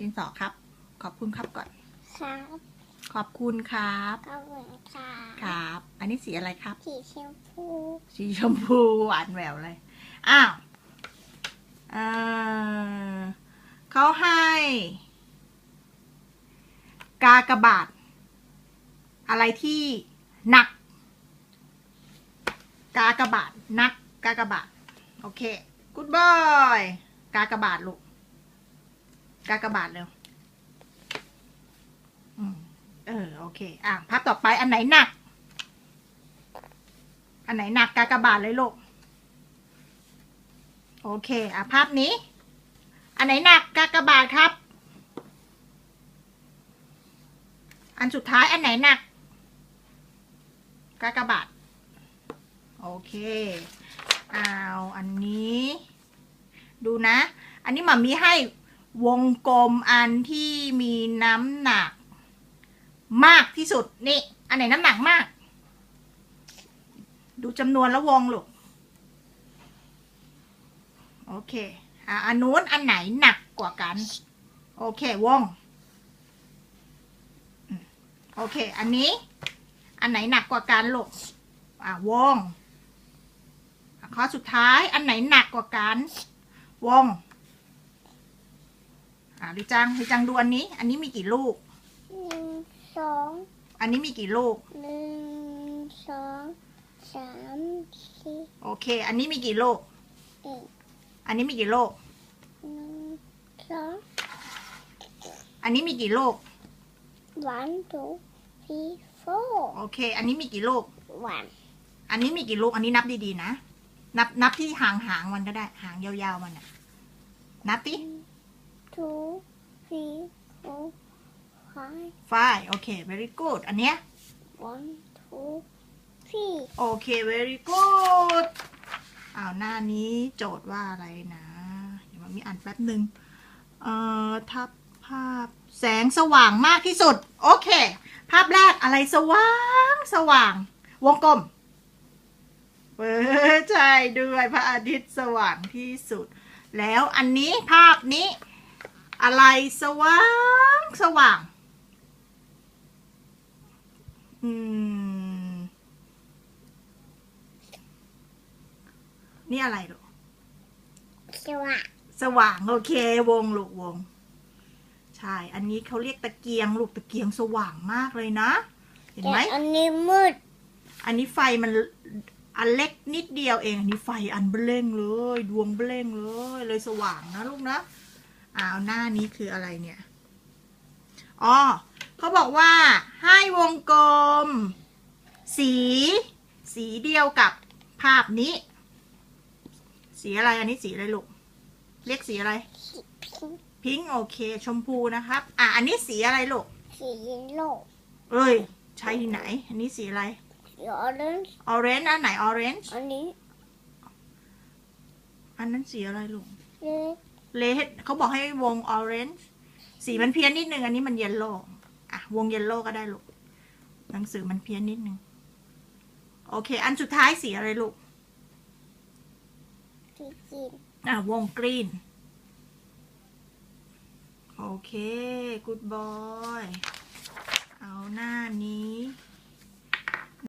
ดินสอครับ ขอบคุณครับก่อน ครับขอบคุณครับ ขอบคุณค่ะครับ อันนี้สีอะไรครับ สีชมพูสีชมพูหวานแหววเลย อ้าวเอ่อเขาให้ กากบาทอะไรที่หนัก กากบาทนัก กากบาทโอเค กูดบอย กากบาทลูก กากบาทเร็วอืมเออโอเค อะภาพต่อไปอันไหนหนัก อันไหนหนักกากบาทเลยลูก โอเค อะภาพนี้ อันไหนหนักกากบาทครับ อันสุดท้ายอันไหนหนักกากบาท โอเคเอาอันนี้ ดูนะ อันนี้หมามีให้ วงกลมอันที่มีน้ำหนัก มากที่สุด นี่ อันไหนน้ำหนักมาก ดูจำนวนแล้ววงลูก โอเคอะอันนู้นอันไหนหนักกว่ากัน โอเควง โอเค อันนี้ อันไหนหนักกว่ากันลูกอะวงข้อสุดท้ายอันไหนหนักกว่ากัน วง อะดิจังดิจังดูอันนี้ อันนี้มีกี่ลูก หนึ่งสองอันนี้มีกี่ลูก หนึ่งสองสามสี่โอเค อันนี้มีกี่ลูก เอ็ดอันนี้มีกี่ลูก หนึ่งสองอันนี้มีกี่ลูก one two three four โอเค อันนี้มีกี่ลูก one อันนี้มีกี่ลูก อันนี้นับดีๆนะ นับนับที่หางหางมันก็ได้ หางยาวๆมันน่ะ นับดิ two three four five ไฟโอเค very good อันเนี้ย one two three โอเค very good อ้าวหน้านี้โจทย์ว่าอะไรนะ เดี๋ยวมันมีอ่านแป๊บหนึ่งเอ่อทับภาพแสงสว่างมากที่สุด โอเค ภาพแรกอะไรสว่างสว่าง วงกลมเออใช่ด้วยพระอาทิตย์สว่างที่สุด แล้วอันนี้ภาพนี้ อะไรสว่าง สว่าง อืม นี่อะไรลูกสว่าง สว่าง โอเค วงลูกวง ใช่ อันนี้เขาเรียกตะเกียงลูกตะเกียงสว่างมากเลยนะ เห็นไหมแต่อันนี้มืด อันนี้ไฟมันอันเล็กนิดเดียวเอง อันนี้ไฟอันเบล่งเลย ดวงเบล่งเลย เลยสว่างนะลูกนะ อ้าวหน้านี้คืออะไรเนี่ย อ๋อเขาบอกว่าให้วงกลม สี สีเดียวกับภาพนี้ สีอะไรอันนี้สีอะไรลูก เรียกสีอะไร พิงพิงค์โอเค ชมพูนะครับ อะ อันนี้สีอะไรลูก สีโลกเอ้ย ใช่ที่ไหน อันนี้สีอะไรสีออเรนจ์ออเรนจ์อันไหนออเรนจ์อันนี้ อันนั้นสีอะไรลูกเล็ก เลดเขาบอกให้วงออเรนจ์สีมันเพี้ยนนิดนึงอันนี้มันเยลโล่อะวงเยลโล่ก็ได้ลูก หนังสือมันเพี้ยนนิดนึง โอเค อันสุดท้ายสีอะไรลูกสีจีนอะวงกรีน โอเค กูดบอย เอาหน้านี้